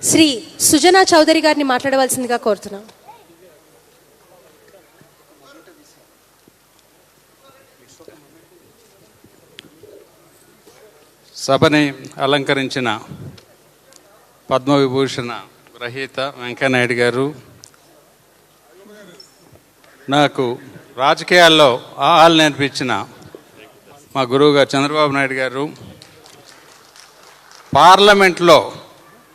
శ్రీ సుజనా చౌదరి గారిని మాట్లాడవలసిందిగా కోరుతున్నాం. సభని అలంకరించిన పద్మవిభూషణ గ్రహీత వెంకయ్యనాయుడు గారు నాకు రాజకీయాల్లో ఆహాలు నేర్పించిన మా గురువుగారు చంద్రబాబు నాయుడు గారు పార్లమెంట్లో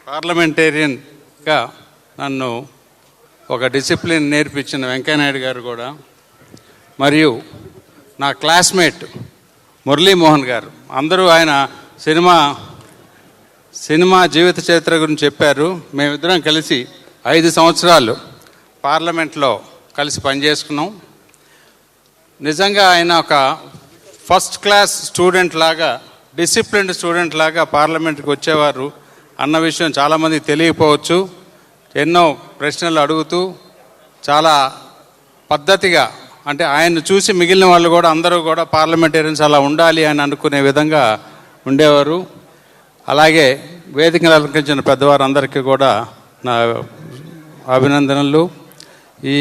పార్లమెంటేరియన్గా నన్ను ఒక డిసిప్లిన్ నేర్పించిన వెంకయ్యనాయుడు గారు కూడా మరియు నా క్లాస్మేట్ మురళీమోహన్ గారు. అందరూ ఆయన సినిమా సినిమా జీవిత చరిత్ర గురించి చెప్పారు. మేమిద్దరం కలిసి ఐదు సంవత్సరాలు పార్లమెంట్లో కలిసి పనిచేసుకున్నాం. నిజంగా ఆయన ఒక ఫస్ట్ క్లాస్ స్టూడెంట్ లాగా డిసిప్లిన్డ్ స్టూడెంట్ లాగా పార్లమెంట్కి వచ్చేవారు. అన్న విషయం చాలామంది తెలియకపోవచ్చు. ఎన్నో ప్రశ్నలు అడుగుతూ చాలా పద్ధతిగా అంటే ఆయన్ను చూసి మిగిలిన వాళ్ళు కూడా అందరూ కూడా పార్లమెంటేరియన్స్ అలా ఉండాలి అని అనుకునే విధంగా ఉండేవారు. అలాగే వేదికను అలంకరించిన పెద్దవారందరికీ కూడా నా అభినందనలు. ఈ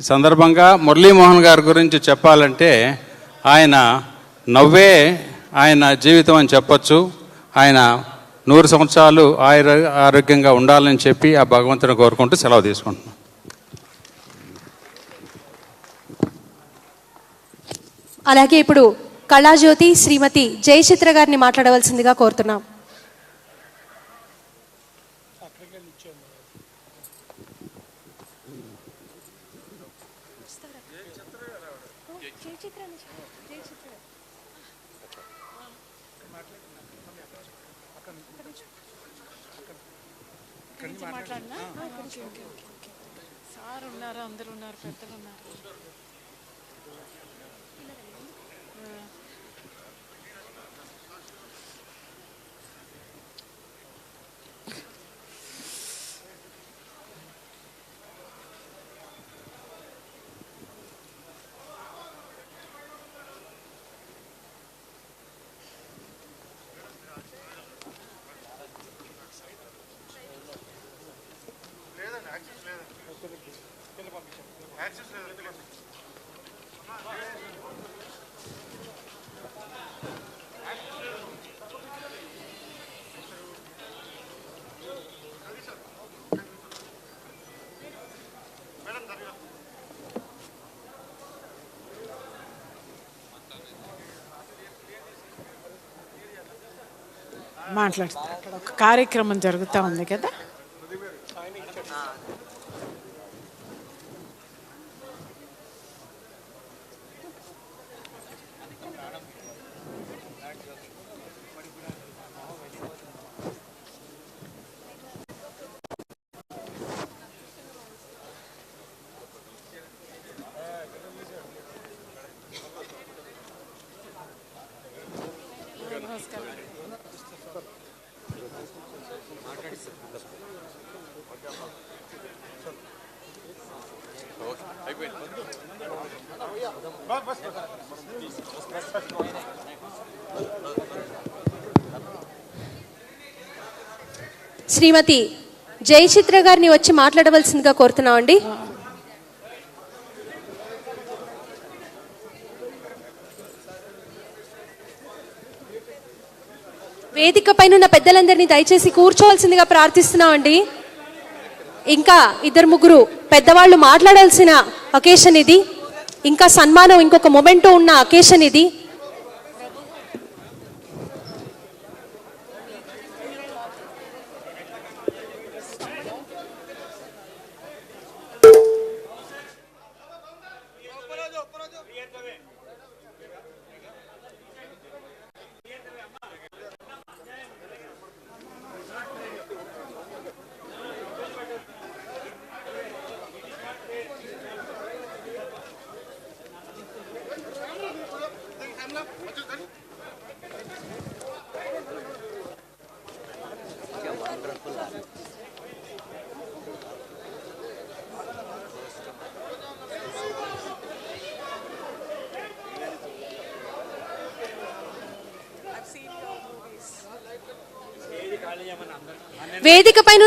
సందర్భంగా మురళీమోహన్ గారి గురించి చెప్పాలంటే ఆయన నవ్వే ఆయన జీవితం అని చెప్పొచ్చు. ఆయన నూరు సంవత్సరాలు ఆయుర ఆరోగ్యంగా ఉండాలని చెప్పి ఆ భగవంతుని కోరుకుంటూ సెలవు తీసుకుంటున్నాను అలాగే ఇప్పుడు కళాజ్యోతి శ్రీమతి జయచిత్ర గారిని మాట్లాడవలసిందిగా కోరుతున్నాం. సార్ ఉన్నారు అందరు ఉన్నారు పెద్దలు ఉన్నారు. మాట్లాడుతా అక్కడ ఒక కార్యక్రమం జరుగుతూ ఉంది కదా? శ్రీమతి జయచిత్ర గారిని వచ్చి మాట్లాడవలసిందిగా కోరుతున్నామండి. వేదిక పైన ఉన్న పెద్దలందరినీ దయచేసి కూర్చోవలసిందిగా ప్రార్థిస్తున్నామండి. ఇంకా ఇద్దరు ముగ్గురు పెద్దవాళ్ళు మాట్లాడాల్సిన అకేషన్ ఇది. ఇంకా సన్మానం ఇంకొక మొమెంటో ఉన్న అకేషన్ ఇది. వేదిక పైన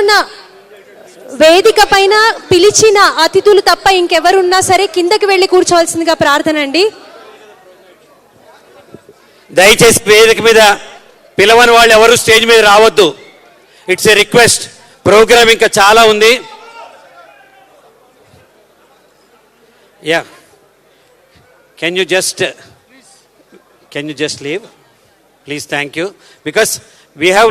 వేదిక పైన పిలిచిన అతిథులు తప్ప ఇంకెవరున్నా సరే కిందకి వెళ్ళి కూర్చోవాల్సిందిగా ప్రార్థన అండి. దయచేసి వేదిక మీద పిలవని వాళ్ళు ఎవరు స్టేజ్ మీద రావద్దు. ఇట్స్ ఏ రిక్వెస్ట్ ప్రోగ్రామ్ ఇంకా చాలా ఉంది. Yeah can you just can you just leave please thank you because we have